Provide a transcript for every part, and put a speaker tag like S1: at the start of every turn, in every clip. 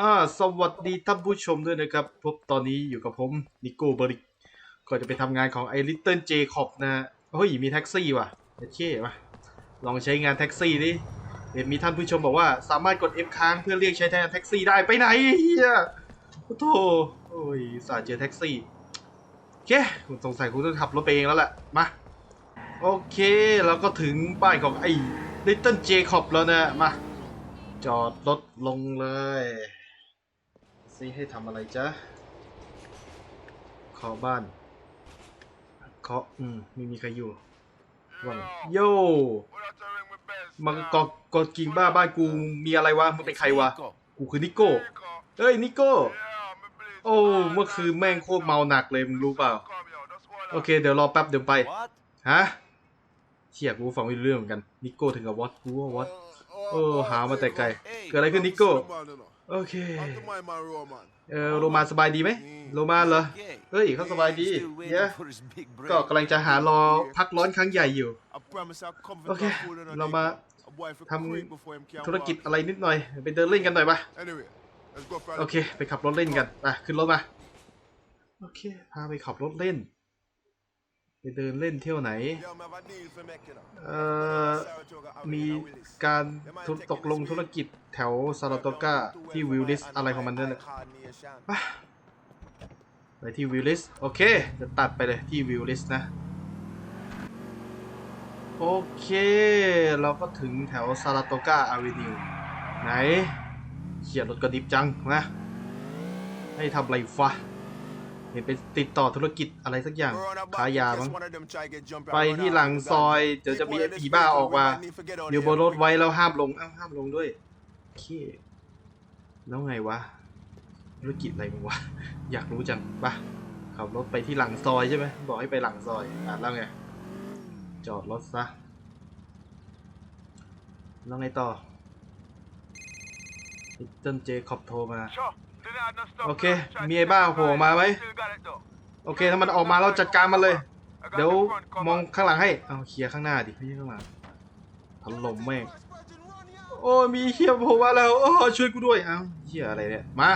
S1: อ่าสวัสดีท่านผู้ชมด้วยนะครับ พบตอนนี้อยู่กับผมนิโก้เบริกก็จะไปทำงานของไอริ t เติ้ลเจคอบนะเฮ้ยมีแท็กซี่ว่ะโอเคมาลองใช้งานแท็กซี่ดิเห็นมีท่านผู้ชมบอกว่าสามารถกด F ค้างเพื่อเรียกใช้แทนแท็กซี่ได้ไปไหนเฮียโอ้โธ่โอ้ยสาเจอแท็กซี่โอเคคุณสงสัยคุณต้องขับรถไปเองแล้วแหละมาโอเคเราก็ถึงป้ายของไอริ t เติ้ลเจคอบแล้วนะมาจอดรถลงเลย ซิให้ทำอะไรจ๊ะเคาะบ้านเคาะอืมไม่มีใครอยู่ว่างโย่มากอกดกิ่งบ้าบ้านกูมีอะไรวะมึงเป็นใครวะกูคือนิโก้เอ้ยนิโก้โอ้เมื่อคืนแม่งโคตรเมาหนักเลยมึงรู้เปล่า โอเคเดี๋ยวรอแป๊บเดี๋ยวไปฮะเชี่ยกูฟังไม่รู้เรื่องเหมือนกันนิโก้ถึงกับวอตกูว่าวอตโอ้หามาแต่ไกลเกิดอะไรขึ้นนิโก้ โอเค เออโรมาสบายดีไหมโรมาเหรอ
S2: Okay.
S1: เฮ้ยเขาสบายดี
S2: Still waiting
S1: เยอะ
S2: for his big
S1: ก็
S2: break.
S1: กำลังจะหารอพักร้อนครั้งใหญ่อยู่ โอ
S3: โอ
S1: เค
S3: เค
S1: เรา
S3: เรา
S1: มา
S3: มา
S1: ทำ
S3: ทำ
S1: ธุรกิจอะไรนิดหน่อย ไปเดินเล่นกันหน่อยปะ
S3: โอ
S1: โอ
S3: เค
S1: เค ไปขับรถเล่นกันไปขึ้นรถมา โอเค พาไปขับรถเล่น ไปเดินเล่นเที่ยวไหน เอ่อ มีการตกลงธุรกิจแถวซาราโตกาที่วิลลิสอะไรของมันนั่นแหละไปที่วิลลิสโอเค จะตัดไปเลยที่วิลลิสนะ โอเค เราก็ถึงแถวซาราโตกาอาเวนิวไหนเขียนรถกระดิบจังนะให้ทำไรฟะ เห็นไปติดต่อธุรกิจอะไรสักอย่างขายยามั้งไปที่หลังซอยเดี๋ยวจะมีไอ้ผีบ้าออกมาอยู่บนรถไว้แล้วห้ามลงอ้าวห้ามลงด้วยโอเคแล้วไงวะธุรกิจอะไรมึงวะอยากรู้จังปะขับรถไปที่หลังซอยใช่ไหมบอกให้ไปหลังซอยอะแล้วไงจอดรถซะแล้วไงต่อพิเติ้ลเจคอบโทรมา
S3: โอเค มีไอ้บ้าโผล่มาไหม
S1: โอเค ถ้ามันออกมาเราจัดการมันเลย เดี๋ยวมองข้างหลังให้ เอาเคลียร์ข้างหน้าดิไม่ใช่ข้างหลังถล่มแม่ง โอ้มีเฮียโผล่มาแล้ว โอ้ช่วยกูด้วย เอาเฮียอะไรเนี่ย มา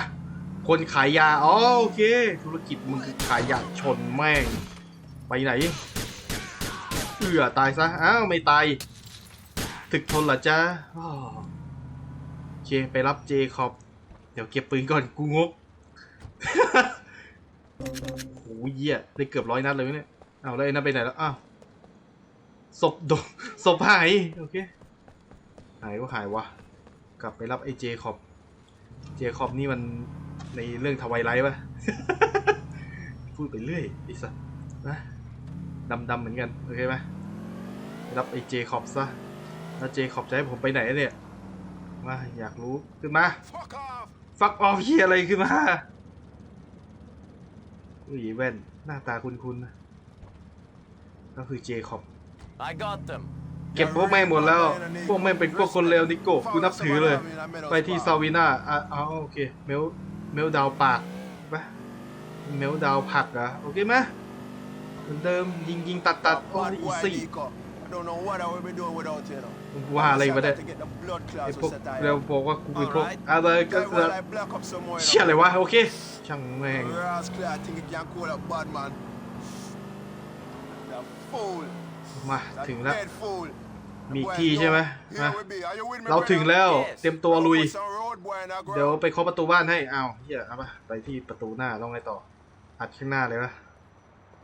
S1: คนขายยา อ๋อโอเค ธุรกิจมึงคือขายยาชนแม่ง ไปไหน เอือตายซะ อ้าวไม่ตาย ถึกชนเหรอจ๊ะอ้อโอเค ไปรับเจคอบ ดี๋ยวเก็บปืนก่อนกูงกโอ้ยเหี้ยได้เกือบร้อยนัดเลยเนี่ยเอาแล้วไอ้นั่นไปไหนแล้วอ้าวศพโดศพหายโอเคหายก็หายวะกลับไปรับไอ้เจคอบเจคอบนี่มันในเรื่องทวายไลท์ปะพูดไปเรื่อยไอ้สัสนะดำดำเหมือนกันโอเคไหมไรับไอ้เจคอบซะแล้วเจคอบจะให้ผมไปไหนเนี่ยมาอยากรู้ขึ้นมา ฟักออฟเฮียอะไรขึ้นมาอุ้ยแว่น หน้าตาคุ้นๆนะก็คือเจคอบ
S2: I got them.
S1: เก็บพวกแม่งหมดแล้ว พวกแม่งเป็นพวกคนเลวนิโก้กูนับถือเลย ไปที่ซาวิน่าอะอ๋อโอเค เมล เมลดาวปากปะเมลดาวผักเหรอะโอเคไหมเหมือนเดิมยิงยิงตัดตัดโอ้ย อีซี่ว่าอะไรมาเนี่ยไอพวกเราบอกว่ากูเป็นพวกอะไรก็จะเชี่ยอะไรวะโอเค ช่างแม่งมาถึงแล้วมีที่ใช่ไหมมา เราถึงแล้วเตรียมตัวลุย เดี๋ยวไปเคาะประตูบ้านให้อ้าวเฮียเอาปะไปที่ประตูหน้าต้องไงต่ออัดข้างหน้าเลยวะ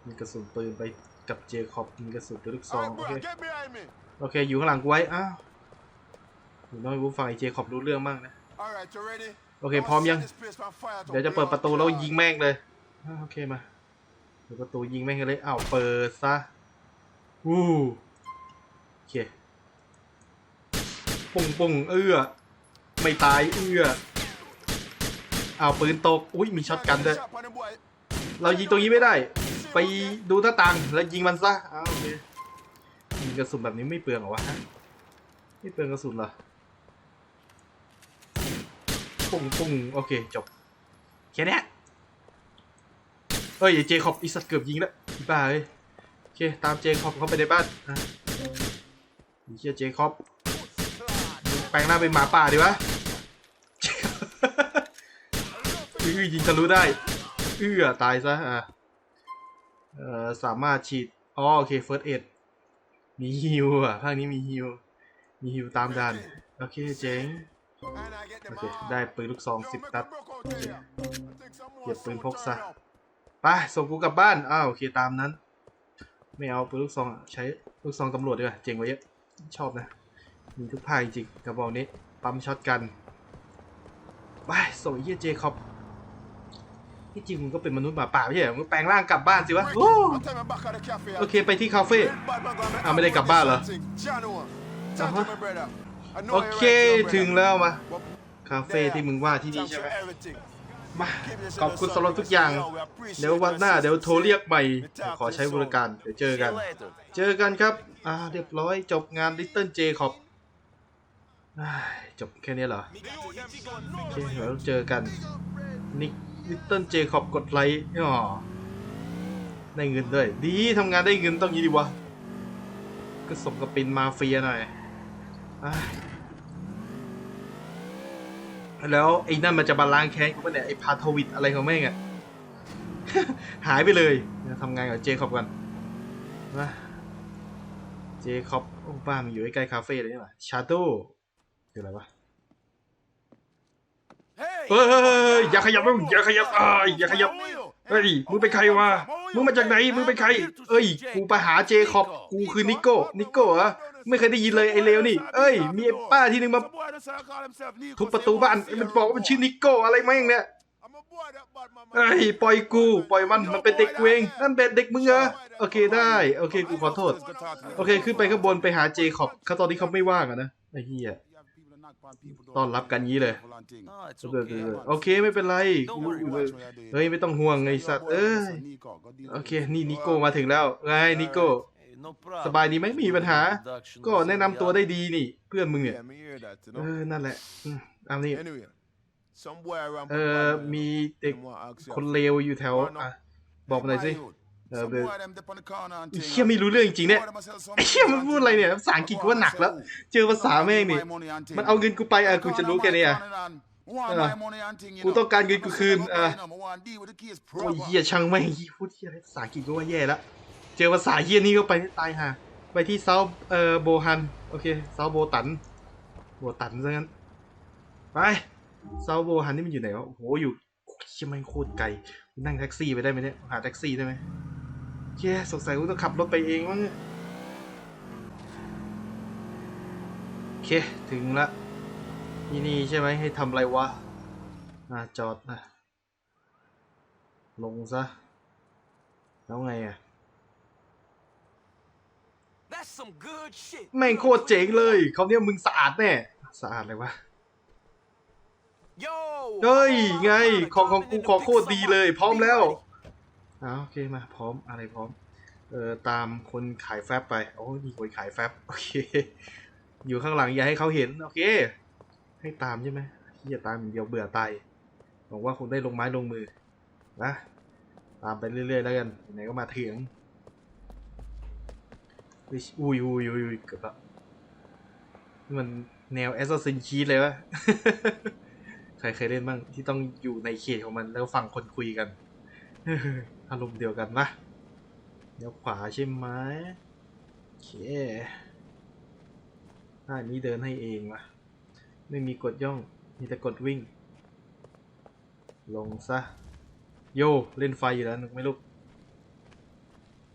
S1: มีกระสุนปืนไป กับเจคอบมีกระสุนปืนลูกซองโอเคโอเคอยู่ข้างหลังกูไว้อ้าวอยู่น้อยกูฟังไอเจคอบรู้เรื่องบ้างนะโอเคพร้อมยัง เดี๋ยวจะเปิดประตูแล้วยิงแม่งเลยอ้าวโอเคมาเปิดประตูยิงแม่งเลยอ้าวเปิดซะวู้โอเคปุ่งปุ่งเอื้อไม่ตายเอื้ออ้าวปืนตกอุ้ยมีช็อตกันด้วยเรายิงตรงนี้ไม่ได้ ไปดูหน้าต่างแล้วยิงมันซะอ้าโอเคยิงกระสุนแบบนี้ไม่เปลืองเหรอวะฮะไม่เปลืองกระสุนเหรอปุ้งปุ้งโอเคจบแค่นี้เอ้ยเจคอบอีสัตว์เกือบยิงแล้วบ้าเอ้ยโอเคตามเจคอบเข้าไปในบ้านอะเชี่ยเจคอบแปลงหน้าเป็นหมาป่าดีวะอื้อยิงทะลุได้ เอื้อตายซะอะ เอ่อสามารถฉีดอ๋อโอเคเฟิร์สเอ็ดมีฮิวอะภาคนี้มีฮิวมีฮิวตามดันโอเคเจ๋งโอเคได้ปืนลูกซองสิบนัดเก็บปืนพกซะไปส่งกูกลับบ้านอ้าวโอเคตามนั้น ไม่เอาปืนลูกซองอะใช้ลูกซองตำรวจดีกว่าเจ๋งกว่าเยอะชอบนะ มีทุกภาคจริงกระบอกนี้ปั๊มช็อตกันไปส่งเฮียเจคอบ ที่จริงมึงก็เป็นมนุษย์หมาป่าไม่ใช่เหรอมึงแปลงร่างกลับบ้านสิวะโอ้โอเคไปที่คาเฟ่อะไม่ได้กลับบ้านเหรออะฮะโอเคถึงแล้วมาคาเฟ่ที่มึงว่าที่นี่ใช่ไหมมาขอบคุณสำหรับทุกอย่าง เดี๋ยววันหน้าเดี๋ยวโทรเรียกใหม่ ขอใช้บริการเดี๋ยวเจอกัน เจอกันครับ อ่าเรียบร้อยจบงาน Little J ขอบจบแค่นี้เหรอโอเคเดี๋ยวเจอกันนิก Little J ขอบกดไลค์อ๋อได้เงินด้วย ดีทำงานได้เงินต้องยีดีวะ ก็สมกับเป็นมาเฟียหน่อยอแล้วไอ้นั่นมันจะบาลานแค้นกูปะเนี่ยไอ้พาโทวิดอะไรของแม่งอะหายไปเลยทำงานกับเจคอบกันมาเจคอบโอ้บ้านมันอยู่ใกล้คาเฟ่เลยนี่หว่าชาโดคืออะไรวะ เฮ้ยอย่าขยับมึงอย่าขยับอ้ายอย่าขยับเฮ้ยมึงเป็นใครวะมึงมาจากไหนมึงเป็นใคร เอ้ยกูไปหาเจคอบกูคือนิโก้นิโก้เหรอไม่เคยได้ยินเลยไอ้เลวนี่ เอ้ย มีไอ้ป้าที่หนึงมาทุบประตูบ้านมันบอกว่ามันชื่อนิโก้อะไรแม่งเนี่ยเอ้ยปล่อยกู ปล่อยมันมันเป็นเด็กเองนั่นเป็นเด็กมึงเหรอโอเคได้โอเคกูขอโทษ โอเคขึ้นไปข้างบนไปหาเจคอบเขาตอนนี้เขาไม่ว่างอะนะไอ้เหี้ย ต้อนรับกันงี้เลยเออเออเออโอเคไม่เป็นไรกูเฮ้ยไม่ต้องห่วงไอ้สัตว์ เอ้ย โอเค นี่นิโก้มาถึงแล้ว ไงนิโก้ สบายดีไหมไม่มีปัญหา ก็แนะนำตัวได้ดีนี่ เพื่อนมึงเนี่ย เออ นั่นแหละอืมเอานี่เออมีเด็กคนเลวอยู่แถว อะ บอกมาหน่อยสิ เออเบลไอ้เหี้ยไม่รู้เรื่องจริงเนี่ยเหี้ยมันพูดอะไรเนี่ยภาษาอังกฤษกูว่าหนักแล้ว เจอภาษาแม่งนี่มันเอาเงินกูไปอะกูจะรู้แค่นี้อะเออกูต้องการเงินกูคืนอะโอ้ยเหี้ยช่างแม่งพูดเหี้ยอะไรภาษาอังกฤษก็ว่าแย่แล้วเจอภาษาเหี้ยนี่ก็ไปให้ตายห่าไปที่เซาเอ่อโบฮันโอเคเซาโบตันโบตันซะงั้นไปเซาโบฮันนี่มันอยู่ไหนวะโอ้โหอยู่เชี่ยแม่งโคตรไกลนั่งแท็กซี่ไปได้ไหมเนี่ยหาแท็กซี่ได้ไหม เชี่ยสงสัยกูต้องขับรถไปเองมั้งเนี่ยโอเค ถึงละที่นี่ใช่ไหมให้ทำอะไรวะอ่าจอดนะลงซะ แล้วไงอะ แม่งโคตรเจ๋งเลยเขาเนี่ยมึงสะอาดแน่ สะอาดเลยวะ เฮ้ย ไง ของของกูของโคตรดีเลย พร้อมแล้ว อ่าโอเคมาพร้อมอะไรพร้อม เออตามคนขายแฟบไปโอ้มีคนขายแฟบโอเค อยู่ข้างหลังอย่าให้เขาเห็นโอเค ให้ตามใช่ไหมที่จะตามเดียวเบื่อตายหวังว่าคงได้ลงไม้ลงมือนะตามไปเรื่อยๆแล้วกันไหนก็มาถึงอุ้ยอุ้ยอุ้ยอุ้ยเกือบละมันแนว Assassin's Creed เลยวะ ใครเคยเล่นบ้างที่ต้องอยู่ในเขตของมันแล้วฟังคนคุยกัน อารมณ์เดียวกันนะเดี๋ยวขวาใช่ไหมโอเคอันนี้เดินให้เองวะไม่มีกดย่อง มีแต่กดวิ่ง ลงซะ โย เล่นไฟอยู่แล้วนึกไม่ลุก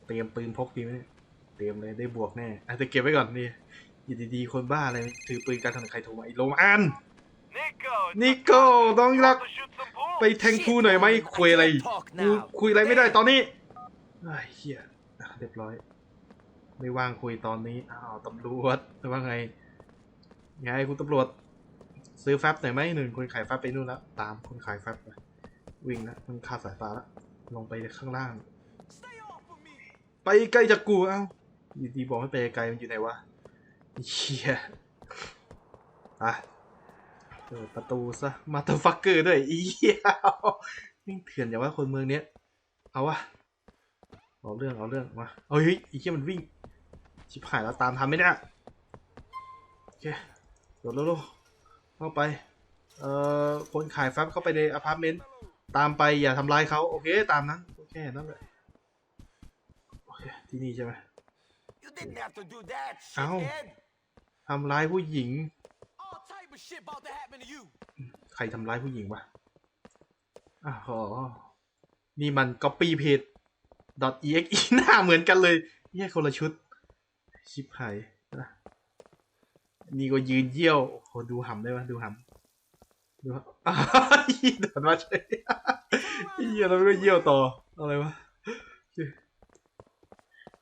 S1: เตรียมปืนพกดีไหมเนี่ย เตรียมเลยได้บวกแน่อาจจะเก็บไว้ก่อนนี่อยู่ดีๆ คนบ้าอะไร ถือปืนการทำใครโทรมาไอ้โรมอันนิโก้ น้องรัก ไปแทงคูหน่อยไหมคุยอะไรกูคุยอะไรไม่ได้ตอนนี้ไอ้เหี้ยอะเรียบร้อย ไม่ว่างคุยตอนนี้อ้าวตำรวจว่าไงไงคุณตำรวจ ซื้อแฟบหน่อยไหมหนึ่งคนขายแฟบไปนู่นแล้วตามคนขายแฟบไปวิ่งแล้วมันขาดสายตาแล้วลงไปข้างล่าง ไปไกลจากกูเอ้าอยู่ดีบอกให้ไปไกลมันอยู่ไหนวะเหี้ยอะ เปิดประตูซะ มาเตอร์ฟักเกอร์ด้วยอีเหี้ยนี่เถื่อนอย่างว่าคนเมืองเนี้ย เอาวะ เอาเรื่องเอาเรื่องมาเอาเฮ้ยอีเหี้ยมันวิ่ง ชิบหายแล้วตามทันไหมเนี่ยโอเคโดดแล้วๆเข้าไป เอ่อ คนขายแฟบเข้าไปในอพาร์ตเมนต์ ตามไปอย่าทำร้ายเขาโอเค ตามนั้นโอเคนั่นแหละโอเคที่นี่ใช่ไหม
S2: You didn't have to do that,
S1: Ow.
S2: shithead.
S1: ทำร้ายผู้หญิง ใครทำร้ายผู้หญิงวะอ๋อนี่มัน copy paste .exe หน้าเหมือนกันเลยแยกคนละชุด ชิบหายนี่ก็ยืนเยี่ยวโอ้โหดูหำได้ปะดูหำดูหำอ้าวโดนมาใช่เยี่ยแล้วมันก็เยี่ยวต่อ อะไรวะ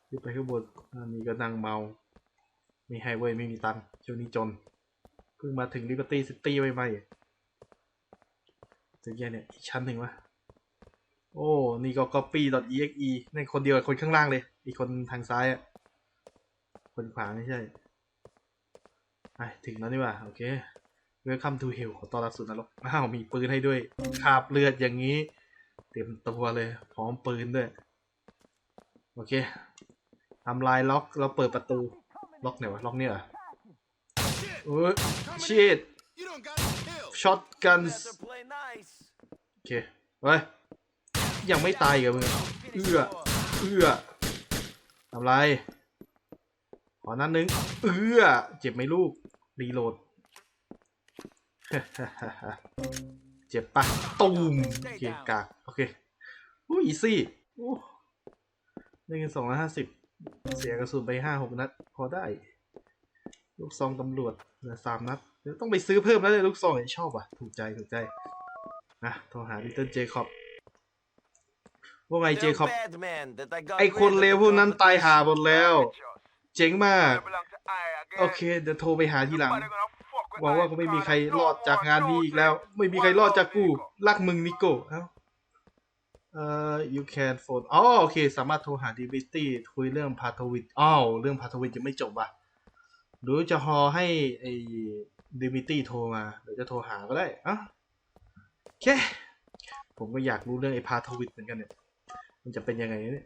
S1: ขึ้นไปข้างบนอันนี้ก็นั่งเมา ไมีให้เว้ย ไม่มีตังค์ช่วงนี้จน เพิ่งมาถึง Liberty City ใหม่ๆจะแย่เนี่ย อีกชั้นหนึ่งวะ โอ้ นี่ก็ copy.exe ในคนเดียวกับคนข้างล่างเลย อีกคนทางซ้ายอะคนขวาไม่ใช่ไปถึงแล้วนี่ว่า โอเค Welcome to Hell ขอต้อนรับสู่นรกอ้าว มีปืนให้ด้วยคาบเลือดอย่างนี้ เต็มตัวเลย พร้อมปืนด้วย โอเคทำลายล็อกแล้วเปิดประตู ล็อกไหนวะ ล็อกเนี่ยเหรอ เออ shit
S2: You don't got to kill.
S1: shotguns
S2: Better play nice.
S1: โอเคเฮ้ยยังไม่ตายอีกับมึงเอื้อเอื้อทำไรขอนั้นหนึ่งเอื้อเจ็บไหมลูกรีโหลดเจ็บปะตูมโอเคกากโอเคอู้อีซี่โอ้ได้เงินสองร้อยห้าสิบเสียกระสุนไปห้าหกนัด พอได้ ลูกซองตำรวจเหลือสามนัดเดี๋ยวต้องไปซื้อเพิ่มแล้วเลยลูกซองเนี่ยชอบว่ะ ถูกใจถูกใจนะโทรหาลิตเติ้ลเจคอบว่าไงเจ
S2: Little
S1: คอบ
S2: bad man that I got
S1: ไอคน
S2: rid of
S1: เลวพวกนั้น
S2: because
S1: ตาย
S2: of
S1: หาหมดแล้ว เจ๋งมาก
S3: They belong to I again.
S1: โอเค เดี๋ยวโทรไปหาทีหลัง
S3: Nobody gonna fuck with
S1: หวังว่า
S3: I
S1: คงไม่มี
S3: because
S1: ใคร
S3: no
S1: รอดจากงานนี้อีกแล้ว
S3: one
S1: ไม่มีใครรอดจากกู
S3: knows Nico.
S1: รักมึงนิโก้เอ้าเอ่อ you can phone อ๋อโอเค สามารถโทรหาดีบิตี้คุยเรื่องพาทวิตอ้าวเรื่องพาทวิตยังไม่จบว่ะ หรือจะฮอให้ไอ้ดีบิตี้โทรมาเดี๋ยวจะโทรหาก็ได้อะโอเค ผมก็อยากรู้เรื่องไอ้พาทวิตเหมือนกันเนี่ย มันจะเป็นยังไงเนี่ย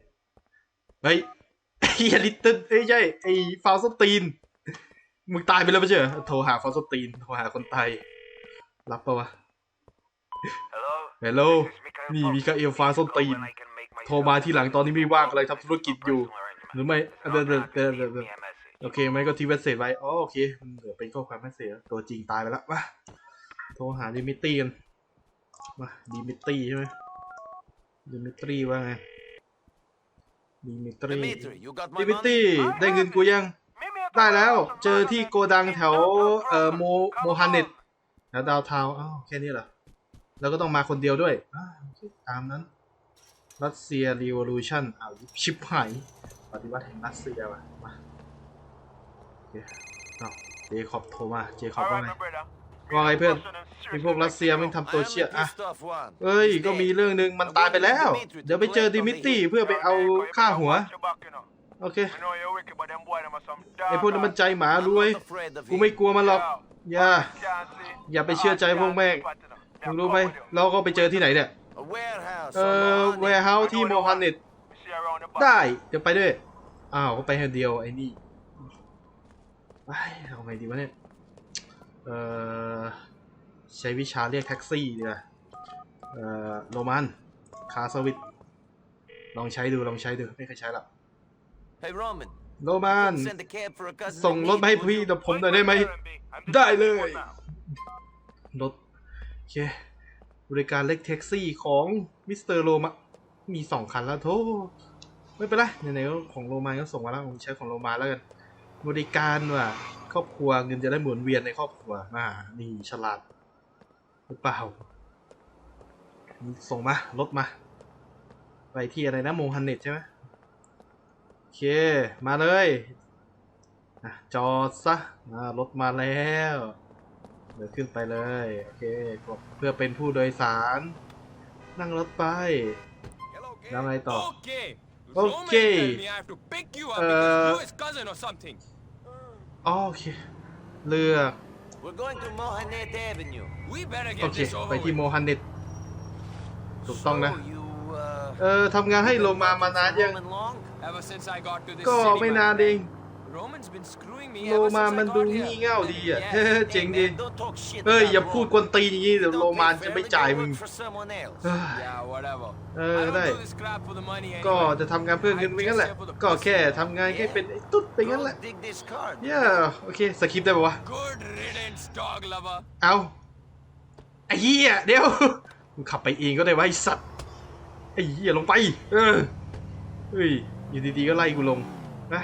S1: เฮ้ยไอ้ลิตเติ้ลเอ้ยใช่ไอ้ฟาวสตีนมึงตายไปแล้วไม่ใช่เหรอโทรหาฟาวสตีนโทรหาคนตายรับปะวะ
S3: Hello?
S1: เฮลโลนี่มีคาเอลฟาส้นตีน โทรมาที่หลังตอนนี้ไม่ว่างอะไรทำธุรกิจอยู่ หรือไม่เดี๋ยวเดี๋ยวเดี๋ยวเดี๋ยวเดี๋ยว โอเคไหมก็ทีเวสเซจไว้อ๋อโอเคมันเหลือเป็นข้อความไม่เสียตัวจริงตายไปแล้วมาโทรหาดิมิตี้กันมาดิมิตี้ใช่ไหมดิมิตรีว่าไงดิมิตรี
S2: Dimitri, you got my
S1: ดิมิตรี
S2: money?
S1: ได้เงินกูยัง ได้แล้ว เจอที่โกดังแถวเอ่อโมโมฮันเน็ตแถวดาวเทาวน์อ้าวแค่นี้เหรอแล้วก็ต้องมาคนเดียวด้วยอ่าโอเคตามนั้น รัสเซียรีวอลูชันอ้าวชิบหายปฏิวัติแห่งรัสเซียว่ะมาโอ เคอ้าวเจคอบโทรมา เจคอบว่าไงว่าไงเพื่อนมีพวกรัสเซียมึงทำตัว
S2: I'm
S1: เชี่ย
S2: a
S1: อะ
S2: pissed off one.
S1: เอ้ย
S2: He's
S1: ก็มี
S2: dead.
S1: เรื่องหนึ่งมันตายไปแล้ว เดี๋ยวไปเจอดิมิตรีเพื่อไปเอาค่าหัว โอเค ไอพวกนั้นมันใจหมารวย
S2: I'm not afraid of
S1: กู
S2: him.
S1: ไม่กลัวมันหรอก อย่า อย่าไปเชื่อใจพวกแม่งมึงรู้ไหม เราก็ไปเจอที่ไหนเนี่ย
S2: A warehouse
S1: เอ่
S2: on
S1: อ
S2: Mohammed.
S1: แวร์เฮาส์ที่โมฮันเน็ตได้ เดี๋ยวไปด้วย อ้าวก็ไปคนเดียวไอ้นี่ ไปเอาไงดีวะเนี่ย เอ่อ ใช้วิชาเรียกแท็กซี่ดีกว่าเอ่อ โรมันคาสวิต ลองใช้ดู ลองใช้ดู ไม่เคยใช้หรอก
S2: Hey Roman,
S1: โรมัน
S2: send a cab for a cousin
S1: ส่ง
S2: in
S1: รถ
S2: need,
S1: มาให้
S2: would
S1: พี่
S2: you?
S1: กับผมหน่อยได้ไหม ได้เลย รถ โอเค บริการเล็กแท็กซี่ของมิสเตอร์โรมามีสองคันแล้วโทไม่เป็นไรไหนๆก็ของโรมาก็ส่งมาแล้ว ผมใช้ของโรมาแล้วกัน บริการว่ะครอบครัวเงินจะได้หมุนเวียนในครอบครัวอ่านี่ฉลาดหรือเปล่า ส่งมารถมา ไปที่อะไรนะโมฮันเน็ตใช่ไหมโอเค มาเลยอะจอดซะอ่ารถมาแล้วเดี๋ยวขึ้นไปเลยโอเคกดเพื่อเป็นผู้โดยสาร นั่งรถไปแล้วไงต่อ
S4: Okay.
S1: Okay.
S4: Roman tell me I have to pick you up
S1: Uh,
S4: because you're his cousin or something.
S1: อ๋อโอเค เลือก
S2: We're going to Mohanet Avenue.
S4: We better
S1: โอ
S4: get
S1: เค
S4: this
S1: ไป
S4: over
S1: ที่
S4: with.
S1: โมฮันเน็ตถูกต้องนะ
S2: So you, uh,
S1: เออทำงานให้โรมามานานยัง
S2: Roman long?
S4: Ever since I got to this
S1: ก็
S4: city,
S1: ไม่
S4: my
S1: นานเอง
S4: friend. Roman's been screwing me
S1: โล
S4: ever
S1: มา
S4: since I
S1: มัน
S4: got
S1: ดู
S4: here.
S1: งี่เง่าดีอะ
S2: Yes.
S1: เฮ้ยเจ๋ง
S2: Hey,
S1: ดี
S2: man, don't talk shit
S1: เฮ้ย
S2: about
S1: อย่าพูด
S2: Roman.
S1: กวนตีนอย่างนี้เดี๋ยว
S2: Don't
S1: โร
S2: pay
S1: มานจะไม่
S2: fairly,
S1: จ่าย
S2: go
S1: มึง
S2: work for someone else.
S1: เฮ้ย
S4: Yeah, whatever.
S1: เอ
S4: I
S1: อ
S4: don't
S1: ได้
S4: do this crap for the money
S1: ก็
S4: anyway.
S1: จะทำงานเพื่อเงินไปงั้นแหละ ก็แค่ทำงานแค่เป็นไอ้ตุ๊ดไปงั้นแหละ
S2: Go dig this card.
S1: เย้โอเคสคริปต์ได้ปะวะ
S4: Good riddance, dog lover.
S1: เอาไอ้เหี้ยเดี๋ยวมึงขับไปเองก็ได้วะไอ้สัตว์ไอ้เหี้ยลงไป เออเฮ้ยอยู่ดีๆก็ไล่กูลงนะ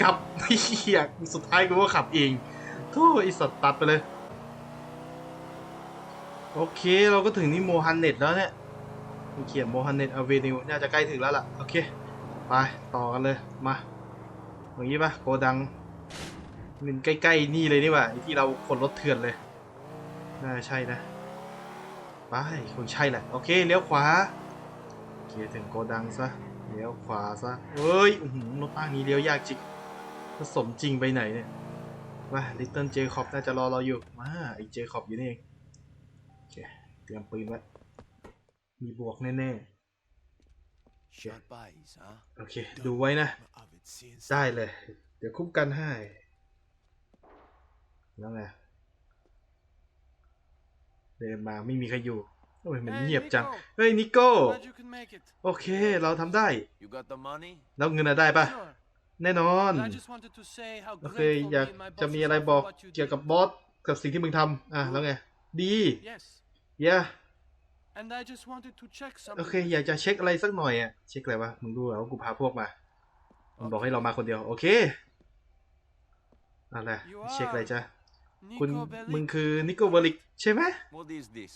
S1: กลับไอ้เหี้ยสุดท้ายกูก็ขับเองโธ่ไอ้สัตว์ตัดไปเลย โอเคเราก็ถึงนี่โมฮันเน็ตแล้วเนี่ยมีเขียนโมฮันเน็ตอเวนิวน่าจะใกล้ถึงแล้วล่ะ โอเค ไป ต่อกันเลย มาอย่างนี้ปะโกดังมันใกล้ ๆ นี่เลยนี่ว่าที่เราขนรถเถื่อนเลย น่าใช่นะ ไปคงใช่แหละ โอเค เลี้ยวขวาโอเคถึงโกดังซะ เลี้ยวขวาซะเฮ้ยรถตั้งนี้เลี้ยวยากจริง สมจริงไปไหนเนี่ยมาลิตเติ้ลเจคอบน่าจะรอเราอยู่ มาไอ้เจคอบอยู่นี่เองโอเคเตรียมปืนไว้มีบวกแน่ๆ
S2: Sharp eyes, huh?
S1: โอเค ดูไว้นะ ได้เลย เดี๋ยวคุ้มกันให้ แล้วไง เดินมาไม่มีใครอยู่ โอ้ย มันเงียบจัง เฮ้ย นิโก้
S5: Glad you can make it.
S1: โอเค เราทำได้
S2: You got the money?
S1: แล้วเงินอะได้ปะ
S5: Sure.
S1: แน่นอน
S5: But I just wanted to say how
S1: โอเค
S5: grateful
S1: อยาก
S5: me and my
S1: จะ
S5: bosses
S1: มีอะไร
S5: are
S1: บอก
S5: for what you
S1: เกี่ยว
S5: did.
S1: กับบอสกับสิ่งที่มึงทำอะแล้วไง ดี
S5: Yes.
S1: เย้
S5: And I just wanted to check
S1: โอ
S5: something.
S1: เค อยากจะเช็คอะไรสักหน่อยอะ เช็คอะไรวะ มึงรู้เหรอว่ากูพาพวกมา มันบอกให้เรามาคนเดียว โอเคอะไรเช็คอะไรจ๊ะคุณ
S5: Nico Bellic.
S1: มึงคือนิโกเวลิกใช่ไหม
S2: What is this?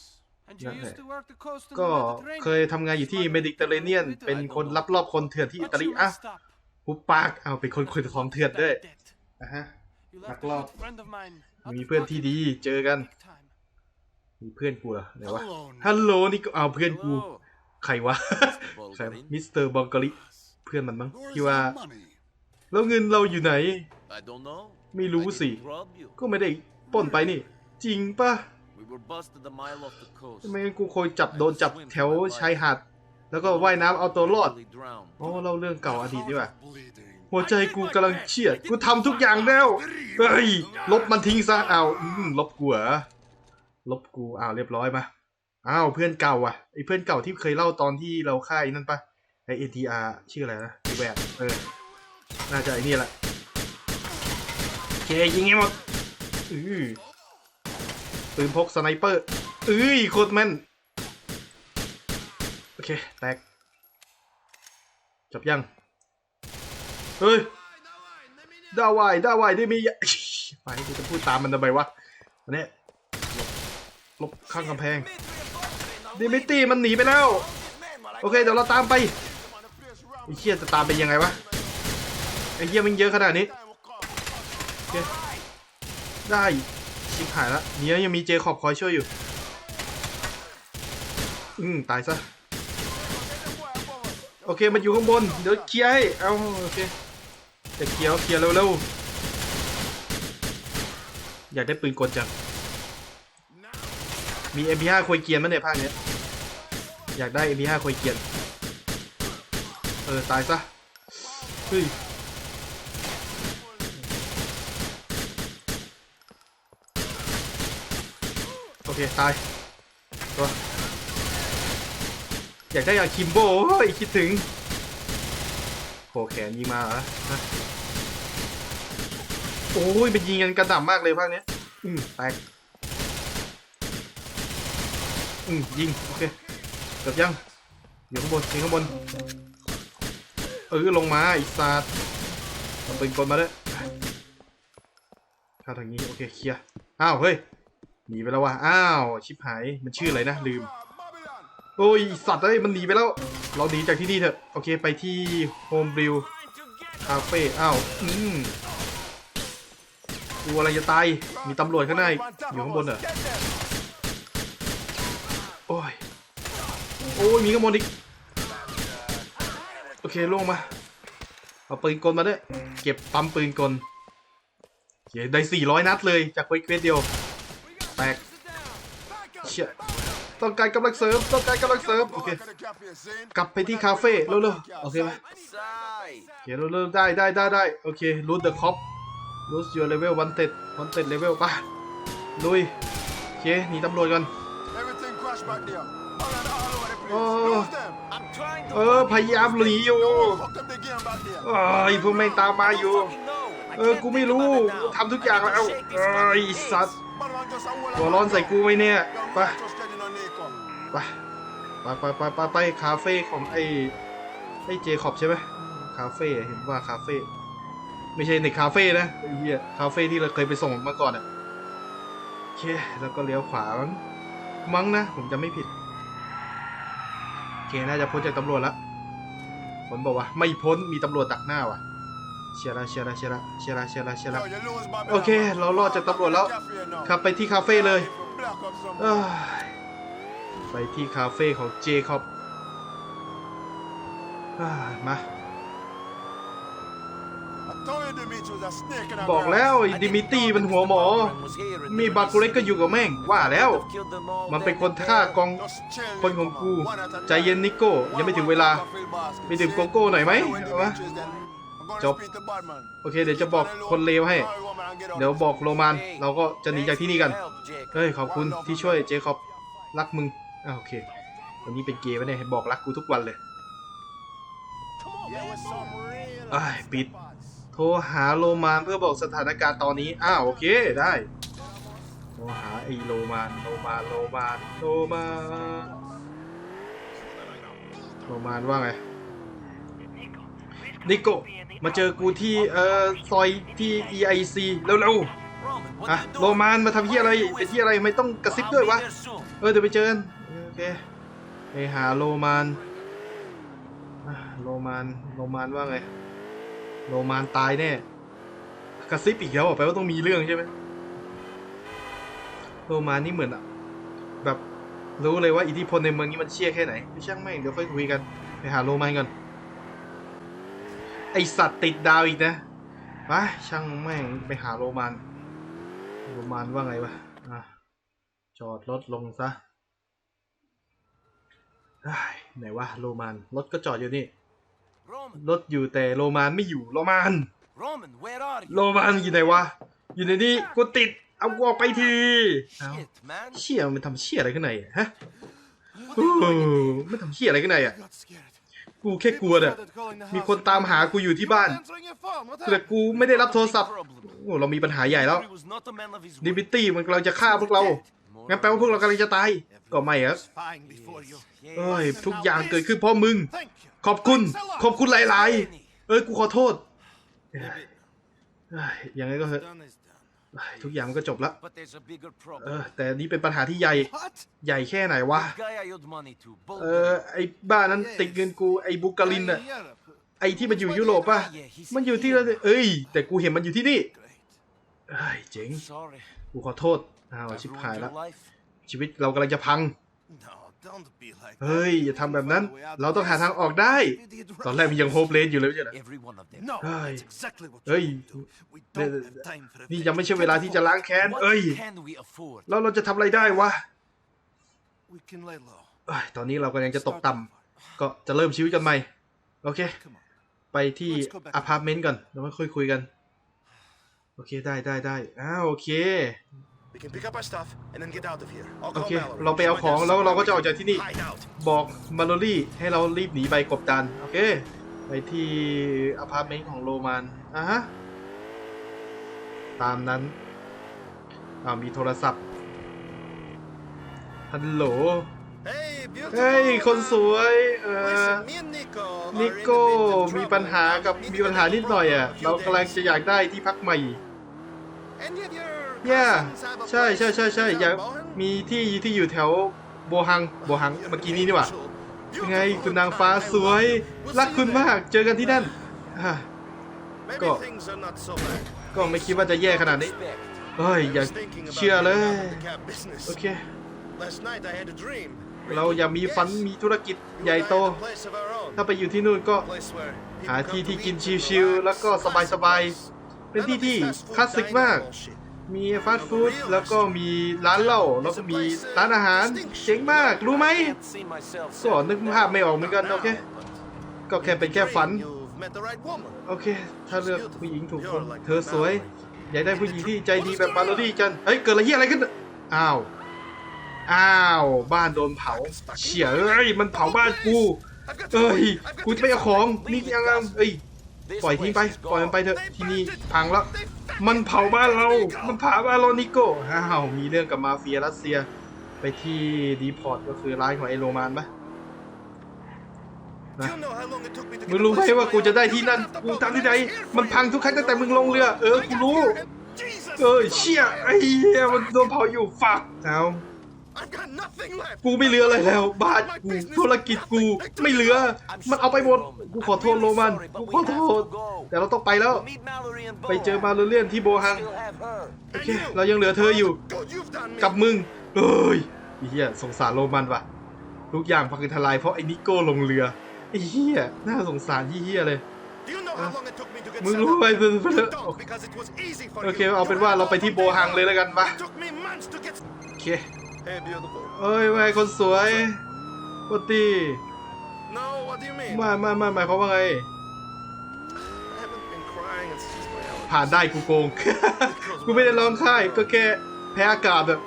S5: And you used to work the coast of
S1: ก็
S5: the Mediterranean.
S1: เคยทำงานอยู่ที่เมดิเตอร์เรเนียน เป็นคนรับรอบคนเถื่อนที่อิ
S5: But
S1: ตาลี
S5: you
S1: อะ
S5: messed up.
S1: หุบปากเอาเป็นคนคุยของเถื่อนด้วย
S5: Debt.
S1: อะฮะ
S5: You
S1: Back
S5: left a
S1: love.
S5: good friend of mine. out
S1: มี
S5: of
S1: เพื่อนที่
S5: pocket.
S1: ดีเจอกัน
S5: Big time.
S1: มีเพื่อนกูเหรอไหนวะฮัลโหลนี่ก็เอาเพื่อนกู
S2: Hello.
S1: ใครวะใครวะมิสเตอร์บองกอลิเพื่อนมันมั้งที่ว่า แล้วเงินเราอยู่ไหน
S2: I don't know.
S1: ไม่รู้
S2: I
S1: สิ
S2: didn't rob you.
S1: ก็ไม่ได้ปล้นไปนี่ จริงปะ
S2: We were busted a mile off the coast.
S1: ทำไมงั้นกูเคยจับโดนจับแถวชายหาด แล้วก็ว่ายน้ำเอาตัวรอด
S2: Nearly drowned.
S1: อ๋อเล่าเรื่องเก่าอดีตดีกว่าหัวใจกูกำลังเฉียด กูทำทุกอย่างแล้วเฮ้ยลบมันทิ้งซะเอาลบกูเหรอลบกูอ้าวเรียบร้อยมาอ้าวเพื่อนเก่าอะไอ้เพื่อนเก่าที่เคยเล่าตอนที่เราค่ายนั่นปะไอเอทีอาร์ชื่ออะไรนะไอแหวนเออน่าจะไอ้นี่แหละเคยิงให้หมดอือปืนพกสไนเปอร์อื้ยโคตรแม่น เค แตก จบยัง เฮ้ยดาวายดาวายได้มีไปกูจะพูดตามมันทำไมวะอันนี้ลบข้างกำแพงดิมิตี้มันหนีไปแล้ว โอเคเดี๋ยวเราตามไปไอ้เชี่ยจะตามไปยังไงวะไอ้เหี้ยมันเยอะขนาดนี้โอเคได้ชิบหายละเนี้ยยังมีเจคอบคอยช่วยอยู่ อืมตายซะ โอเคมันอยู่ข้างบน เดี๋ยวเคลียร์ให้ เอาโอเคจะเคลียร์เคลียร์เร็วๆ อยากได้ปืนกลจังมี MP5 ควยเกียนมั้ยเนี่ยภาคเนี้ย อยากได้ MP5 ควยเกียน เออ ตายซะ เฮ้ย โอเค ตายตัว อยากได้อาคิมโบเฮ้ยคิดถึงโผแขนยิงมาเหรอฮะโอ้ยเป็นยิงกันกระหน่ำมากเลยภาคเนี้ย อืมแตกอืมยิง โอเคจบยัง อยู่ข้างบนยิงข้างบน เออลงมาอีสัตว์ทำปืนกลมาด้วยเข้าทางนี้ โอเคเคลียร์ อ้าว เฮ้ย หนีไปแล้วว่ะ อ้าว ชิบหาย มันชื่ออะไรนะ ลืม โอ้ยสัตว์เอ้ยมันหนีไปแล้ว เราหนีจากที่นี่เถอะโอเคไปที่โฮมบริวคาเฟ่อ้าวอืมกูอะไรจะตายมีตำรวจข้างในอยู่ข้างบนเหรอโอ้ยโอ้ยมีข้างบนอีกโอเคลงมาเอาปืนกลมาด้วยเก็บปั๊มปืนกลเได้400 นัดเลยจากเควสเควสเดียวแตกเชี่ย ต้องการกำลังเสริมต้องการกำลังเสริมโอเคกลับไปที่คาเฟ่เร็วๆโอเคไหม
S2: Sai.
S1: โอเคเร็วๆได้ได้ได้ได้โอเครูดเดอะคอปรูด your level wanted wanted level ไปลุยโอเคหนีตำรวจกัน
S3: Everything crashed back there. All right, all over the place.
S1: Oh.
S3: Lose them.
S2: I'm trying to.
S1: เออพยายามหนีอยู่
S3: Yo, fuck up the game back there.
S1: เอ้ยพวกแม่งตามมาอยู่
S2: Fucking know. I
S1: เออ
S2: can't
S1: กูไม่
S2: think
S1: รู้
S2: about it
S1: กู
S2: now.
S1: ทำทุกอย่าง
S2: I
S1: แล้ว
S2: need to shake
S1: เอ้
S2: this
S1: ย
S2: fucking
S1: สัตว์
S3: Man, man, just a whole
S1: หัวร้อนใส่กูไหมเนี่ย
S3: Yo,
S1: ไป
S3: man, just getting on Nico.
S1: ไปไปไปไปไปไปคาเฟ่ของไอ้ไอ้เจคอบใช่ไหมคาเฟ่เห็นว่าคาเฟ่ไม่ใช่ในคาเฟ่นะไอ้เหี้ยคาเฟ่ที่เราเคยไปส่งมาก่อนอะโอเคแล้วก็เลี้ยวขวามั้งมั้งนะ ผมจะไม่ผิดโอเคน่าจะพ้นจากตำรวจละผลบอกว่าไม่พ้นมีตำรวจดักหน้าว่ะเชียร์ละเชียร์ละเชียร์ละเชียร์ละเชียร์ละเชียร์ละโอเค เรารอดจากตำรวจแล้วขับไปที่คาเฟ่เลยเอ้ย ไปที่คาเฟ่ของเจคอบอ่ามา
S3: I told you Dimitri was a snake in a
S1: บอก
S3: grass.
S1: แล้วไอ้
S2: I
S1: ดิ
S2: didn't
S1: มิตี้
S2: know
S1: มันหัวหมอ
S2: Mr. Barbaran was here in
S1: มี
S2: the
S1: บากูเล็กก็อยู่กับแม่ง ว่าแล้ว
S2: I've killed them all
S1: มันเป็น
S2: then
S1: คน
S2: and
S1: ฆ่า
S2: there.
S1: กอง
S3: Just chill,
S1: คนของ
S3: Nico,
S1: กู
S3: man. One at a
S1: ใจเย็นนิโก้ ยังไม่ถึงเวลาไปดื่มโกโก้หน่อยไหมเอาวะจบ โอเค เดี๋ยวจะบอกคนเลวให้ เดี๋ยวบอกโรมาน
S2: Hey,
S1: เราก็จะหนีจากที่นี่กัน
S2: thanks for your help, Jake.
S1: เฮ้ย ขอบคุณที่ช่วยเจคอบ รักมึง อ่าโอเค วันนี้เป็นเกย์วะเนี่ยบอกรักกูทุกวันเลยอ้ายปิด โทรหาโรมานเพื่อบอกสถานการณ์ตอนนี้ อ้าวโอเคได้ โทรหาไอ้โรมานโรมานโรมานโรมานโรมานว่าไง นิโก้มาเจอกูที่เอ่อซอยที่ EIC เร็ว
S2: Roman, what
S1: ๆอะ
S2: you doing?
S1: โรมานมาทำที่อะไรเป็นที่อะไรไม่ต้องกระซิบ
S2: I'll
S1: ด้วย
S2: be
S1: วะ
S2: there soon.
S1: เออเดี๋ยวไปเจอกันโอ เค ไปหาโรมานโรมานโรมานว่าไง โรมานตายแน่ กระซิบอีกแล้วแปลว่าต้องมีเรื่องใช่ไหมโรมานนี่เหมือนอะแบบรู้เลยว่าอิทธิพลในเมืองนี้มันเชี่ยแค่ไหนไม่ช่างแม่งเดี๋ยวค่อยคุยกัน ไปหาโรมานก่อน ไอสัตว์ติดดาวอีกนะไปช่างแม่งไปหาโรมานโรมานว่าไงวะะจอดรถลงซะ ไหนวะโรมานรถก็จอดอยู่นี่
S2: Roman,
S1: รถอยู่แต่โรมานไม่อยู่โรมาน
S2: Roman, where are you?
S1: โรมานอยู่ไหนวะอยู่ในนี้กูติดเอากูออกไปทีเอ้า
S2: Shit, man.
S1: เชี่ยมันทำเชี่ยอะไรข้างในอะฮะโอ้โหมันทำเชี่ยอะไรข้างในอะ
S5: got scared.
S1: กูแค่กลัวเนี่ย
S5: Started calling the
S1: มี
S5: house
S1: คนตามหากูอยู่ที่บ้าน
S5: Answering your phone. What
S1: แต่
S5: happened?
S1: กูไม่ได้รับโทรศัพท์
S2: Problem.
S1: โอ้ เรามีปัญหาใหญ่แล้ว
S2: He was not a man of his
S1: ดิ
S2: word.
S1: บิตี้มันกำลังจะฆ่าพวกเรา
S2: More
S1: งั้นแปลว่าพวกเรากำลังจะตาย ก็ไม่ครับ
S5: was fine before you.
S2: Yes.
S1: เอ้ยทุกอย่างเกิดขึ้นเพราะมึง
S5: Thank you.
S1: ขอบคุณ
S5: Thanks a lot.
S1: ขอบคุณหลาย ๆ เอ้ยกูขอโทษเอ้ยยังไงก็เถอะ
S5: Done is done.
S1: เอ้ยทุกอย่างมันก็จบแล้ว
S2: But there's a bigger
S1: เอ
S2: problem.
S1: อแต่นี่เป็นปัญหาที่ใหญ่
S5: What?
S1: ใหญ่แค่ไหนวะ
S2: The guy I owed money to,
S1: เออไอ้บ้านนั้นติดเงินกูไอ้บุกาลินอะ
S5: In Europe.
S1: ไอ้ที่มันอยู่ยุโรปป่ะ มันอยู่ที่เราเอ้ย แต่กูเห็นมันอยู่ที่นี่
S5: Great.
S1: เอ้ยเจ๋ง
S2: Sorry.
S1: กูขอโทษ อ้าว
S2: I've
S1: ชิบ
S2: ruined
S1: หาย
S2: your
S1: แล้ว
S2: life.
S1: ชีวิตเรากำลังจะพัง
S5: No, don't be like
S1: เฮ้ย อย่าทำแบบนั้น เราต้องหาทางออกได้ ตอนแรกมันยังโฮปเลสอยู่เลยไม่ใช่เหรอ
S2: Every one of them.
S5: No,
S1: Hey.
S5: that's exactly what
S1: Hey.
S5: you do. We don't
S1: Hey,
S5: have time for
S1: นี่ยังไม่ใช่เวลาที่จะล้างแค้น
S2: What
S1: เอ้ย
S2: can we afford?
S1: แล้วเราจะทำอะไรได้วะ
S5: We can lay low.
S1: เอ้ยตอนนี้เรากำลังจะตกต่ำก็จะเริ่มชีวิตกันใหม่ โอเค
S5: Come on.
S1: ไปที่อพาร์ตเมนต์ก่อน แล้วมาค่อยคุยกัน โอเค ได้ได้ได้อ้าวโอเค
S6: We can pick up our stuff and then get out of here. I'll
S1: โอ
S6: call
S1: เค
S6: Mallory.
S1: เราไปเอาของแล้วเราก็จะออกจากที่นี่
S6: Hide out.
S1: บอกมาโลลี่ให้เรารีบหนีไปกบดานโอเค ไปที่อพาร์ตเมนต์ของโรมานอะฮะ ตามนั้นอ่ามีโทรศัพท์ ฮัลโหล
S6: Hey, beautiful.
S1: เฮ้ย คนสวย เออ
S6: Listen, me and Nico. are
S1: นิ
S6: in
S1: โก้
S6: a bit of
S1: มี
S6: trouble.
S1: ปัญหากับ
S6: Need to
S1: มีปัญหา
S6: get
S1: นิดหน่อยอะ
S6: a few
S1: เรากำลัง
S6: days.
S1: จะอยากได้ที่พักใหม่
S6: Any of your เนี่
S1: ใช่ใช่ใช่ใช่อยากมีที่ที่อยู่แถวโบฮังโบฮังเมื่อกี้นี้นี่หว่ายังไงคุณนางฟ้าสวย รักคุณมากเจอกันที่นั่น
S6: ก็
S1: ก็ไม่คิดว่าจะแย่ขนาดนี้เฮ้ยอย่าเชื่อเลยโอเคเราอย่ามีฝันมีธุรกิจใหญ่โต ถ้าไปอยู่ที่นู่นก็หาที่ที่กินชิวๆแล้วก็สบายๆ เป็นที่ที่คลาสสิกมาก มีฟาสต์ฟู้ดแล้วก็มีร้านเหล้าแล้วก็มีร้านอาหารเจ๋งมากรู้ไหมก็นึกภาพไม่ออกเหมือนกันโอเคก็แค่เป็นแค่ฝัน โอเค ถ้าเลือกผู้หญิงถูกคนเธอสวย อยากได้ผู้หญิงที่ใจดีแบบมาโลดี้จันเฮ้ยเกิดอะไรเหี้ยอะไรขึ้นอ้าวอ้าวบ้านโดนเผาเฉียเอ้ยมันเผาบ้านกูเอ้ยกูจะไปเอาของนี่ยังไงเอ้ย ปล่อยทิ้งไป
S2: place is
S1: ปล่อยมันไป
S2: gone.
S1: เถอะ ที่นี่พังแล้ว มันเผาบ้านเรา มันเผาบ้านเรานิโก้อ้าวมีเรื่องกับมาเฟียรัสเซีย ไปที่ดีพอร์ตก็คือร้านของไอโรมานปะ
S6: Do you know how long it took me to get
S1: มึง
S6: the
S1: รู้ไหม
S6: place
S1: ว่ากูจะได้ที่นั่น
S6: from?
S1: กูทำที่ไหน มันพังทุกครั้งตั้งแต่มึงลงเรือ เออ กูรู้
S6: Jesus!
S1: เออเชี่ย ไอ้เหี้ย มันโดนเผาอยู่ฝักเอา
S6: I've got nothing left.
S1: กูไม่เหลืออะไรแล้วบ้านกูธุรกิจกูไม่เหลือ มันเอาไปหมดกูขอโทษโรมันกูขอโทษแต่เราต้องไปแล้ว
S2: We'll meet Mallory and
S1: ไปเจอ
S2: Bohan.
S1: มาเลเลียนที่โบฮัง
S2: Still have her.
S1: โอเคเรายังเหลือเธออยู่
S6: Good you've done me.
S1: กับมึงเอ้ยไอ้เหี้ยสงสารโรมันว่ะทุกอย่างพังทลายเพราะไอ้นิโก้ลงเรือไอ้เหี้ยน่าสงสารเหี้ยๆเลย
S6: Do you know how long it took me to get
S1: มึง
S6: set
S1: รู้
S6: up?
S1: ไหม
S6: You don't because it was easy for
S1: โอเค
S6: you.
S1: เอาเป็นว่าเราไปที่โบฮังเลยแล้วกันปะ
S6: It took me months to get
S1: โอเค
S6: Hey beautiful
S1: เอ้ยไม่คนสวยปกติ
S6: No what do you mean
S1: ไม่ไม่ไม่หมายความว่าไง
S6: I haven't been crying it's just my allergies.
S1: ผ่านได้กูโกง กูไม่ได้ร้องไห้ก็แค่แพ้อากาศแบบ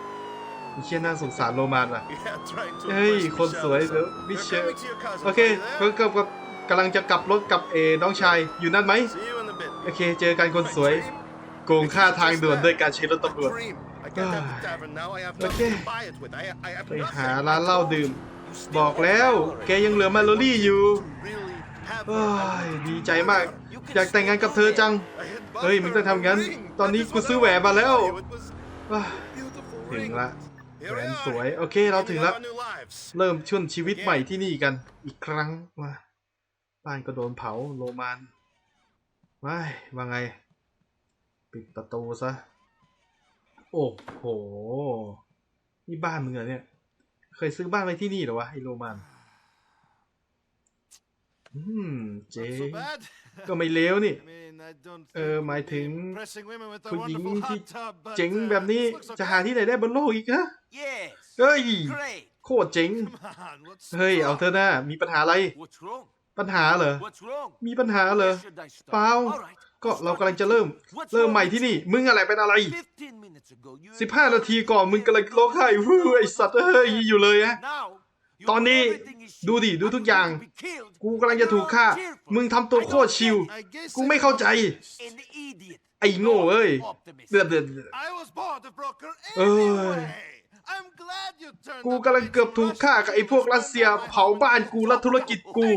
S1: ไอ้เชี่ยน่าสงสารโรมันว่ะ
S6: Yeah, trying to
S1: เฮ้ย
S6: impress
S1: คนสวย
S6: Michelle,
S1: เดี๋ยว
S6: so-
S1: มิ
S6: You're
S1: เชล
S6: coming to your cousin,
S1: โอเค
S6: are you
S1: ก็
S6: there?
S1: ก็ก็กำลังจะกลับรถกับเอน้องชายอยู่นั่นไหม
S6: See you in a bit.
S1: โอเค เจอกันคนสวย โกงค่าทางด่วนด้วยการใช้รถตำรวจ
S6: Dream. I can't have the tavern now. I have nothing
S1: Okay.
S6: to buy it with. I, I have
S1: ไป
S6: nothing.
S1: หาร้านเหล้าดื่ม บอกแล้ว แกยังเหลือมาโลลี่อยู่
S6: Really have
S1: โอ้
S6: her.
S1: ยดีใจมาก อยากแต่งงานกับเธอจัง
S6: I had
S1: เฮ้ย
S6: bought
S1: มึง
S6: her
S1: ต้องทำงั้น
S6: a ring.
S1: ตอนนี้
S6: That is
S1: กู
S6: what
S1: ซื้อ
S6: I
S1: แหวนมาแล้ว
S6: wanted. It was
S1: ว้า
S6: beautiful
S1: ถึง
S6: ring.
S1: ละแห
S6: Here
S1: ว
S6: we
S1: น
S6: are.
S1: สวย โอเค เราถึง
S6: Beginning
S1: แล้ว
S6: of our new lives.
S1: เริ่มช่วงชีวิตใหม่ที่นี่กัน อีกครั้งว่าบ้านก็โดนเผาโรมานว้ายว่าไง ปิดประตูซะ โอ้โห นี่บ้านมึงเหรอเนี่ย เคยซื้อบ้านไว้ที่นี่เหรอวะไอโรมานอืม เจ๊
S5: Not so bad.
S1: ก็ไม่เลวนี่
S5: I mean, I don't
S1: เออ
S5: think
S1: หมาย
S5: we'll
S1: ถึ
S5: be
S1: ง
S5: impressing women with a
S1: ผู้หญิง
S5: wonderful
S1: ที่
S5: hot tub, but,
S1: เจ๋ง
S5: uh,
S1: แบบนี้
S5: this looks
S1: จะ
S5: okay.
S1: หาที่ไหนได้บนโลกอีกฮะ
S2: Yes.
S1: เฮ้ย
S2: Great.
S1: โคตรเจ๋ง
S5: Come on, what's
S1: เฮ้ย เอา
S5: wrong?
S1: เธอหน้า มีปัญหาอะไร
S2: What's wrong?
S1: ปัญหาเหรอ
S2: What's wrong?
S1: มีปัญหาเหรอ
S2: Where should I start?
S1: เปล่า
S2: All right.
S1: ก็เรากำลังจะเริ่ม เริ่มใหม่ที่นี่ มึงอะไรเป็นอะไร
S2: 15 minutes ago, you
S1: 15นาทีก่อนมึงกำลังร้องไห้วู้ไอสัตว์เอ้ยอยู่เลยฮะ
S2: Now, you
S1: ตอนนี้
S2: everything is
S1: ดูดิดูทุกอย่าง
S2: to be killed.
S1: กูกำลังจะถูกฆ่า มึงทำตัวโคตรชิล
S5: I guess
S1: กูไม่เข้าใจ
S2: An idiot.
S1: ไอ้โง่เอ้ย
S2: Optimist.
S1: เดือดเดือด
S5: I was bought a broker
S1: เอ้ย
S5: anyway. I'm glad you turned
S1: กู
S5: up
S1: กำลัง
S5: with
S1: เกือบ
S5: some
S1: ถูกฆ่ากับไอ้พวกรัสเซีย เผาบ้านกูและธุรกิจกู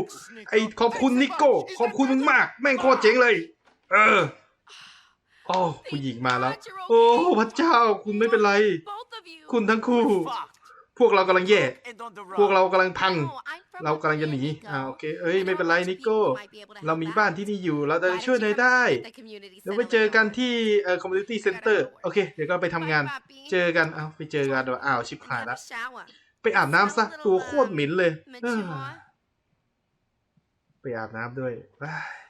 S1: ไอ้ขอบคุณนิโก้ ขอบคุณมึงมาก แม่งโคตรเจ๋งเลย เออโอ้ผู้หญิงมาแล้ว โอ้พระเจ้าคุณไม่เป็นไร
S7: Both of you.
S1: คุณทั้งคู่
S2: Fucked.
S1: พวกเรากำลั ng แย่
S2: And on the
S1: พวก
S2: run.
S1: เรากำลังพัง
S7: No, I'm from
S1: เรากำลังจะหนี
S7: Virginia,
S1: อ่า
S7: Nico.
S1: โอเค เอ้ยไม่เป็นไร
S7: I know
S1: นิ
S7: lots of
S1: โก้
S7: people might be able to
S1: เรา
S7: help
S1: มี
S7: out.
S1: บ้านที่นี่อยู่ เราจะ
S7: Why
S1: ช่วย
S7: don't
S1: นาย
S7: you
S1: ได้
S7: come to the community
S1: เดี๋ยวไป
S7: center
S1: เจอกัน
S7: with
S1: ที่เอ่อ community center โอเค เดี๋ยวก็ไปทำงาน
S7: Bye, Papi.
S1: เจอกัน เอาไปเจอกันว่ะอ้าวชิบ
S7: us?
S1: หาย
S7: Have
S1: ละ
S7: a shower.
S1: ไปอาบน้ำซะ ตัวโคตรเหม็นเลยเออ
S7: Mature.
S1: ไปอาบน้ำด้วยว้าย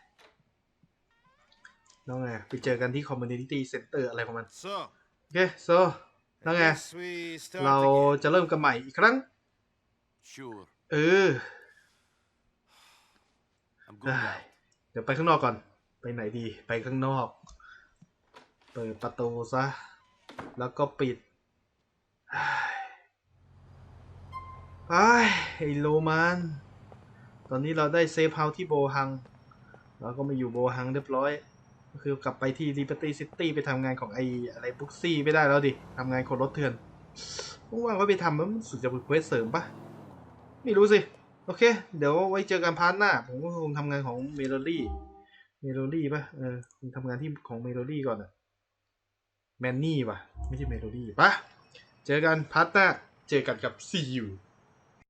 S1: แล้วไงไปเจอกันที่ community center อะไรของมัน
S5: So,
S1: โอเคโซแล้ว
S5: I
S1: ไง
S5: guess we start
S1: เรา
S5: again.
S1: จะเริ่มกันใหม่อีกครั้ง
S2: Sure.
S1: เออ
S2: I'm going
S1: ได้
S2: out.
S1: เดี๋ยวไปข้างนอกก่อน ไปไหนดี ไปข้างนอก เปิดประตูซะ แล้วก็ปิดไอ้ายไอ้โรมัน ตอนนี้เราได้เซฟเฮาส์ที่โบฮัง เราก็มาอยู่โบฮังเรียบร้อย ก็คือกลับไปที่ Liberty City ไปทำงานของไออะไรบุ๊กซี่ไม่ได้แล้วดิทำงานคนรถเถื่อนว่างๆก็ไปทำมันสึกจะเป็นเควสเสริมปะไม่รู้สิ โอเค เดี๋ยวไว้เจอกันพาร์ทหน้า ผมก็คงทำงานของเมโลดี้เมโลดี้ปะเออคงทำงานที่ของเมโลดี้ก่อนอะแมนนี่ปะไม่ใช่เมโลดี้ปะเจอกันพาร์ทหน้า เจอกันกับ See you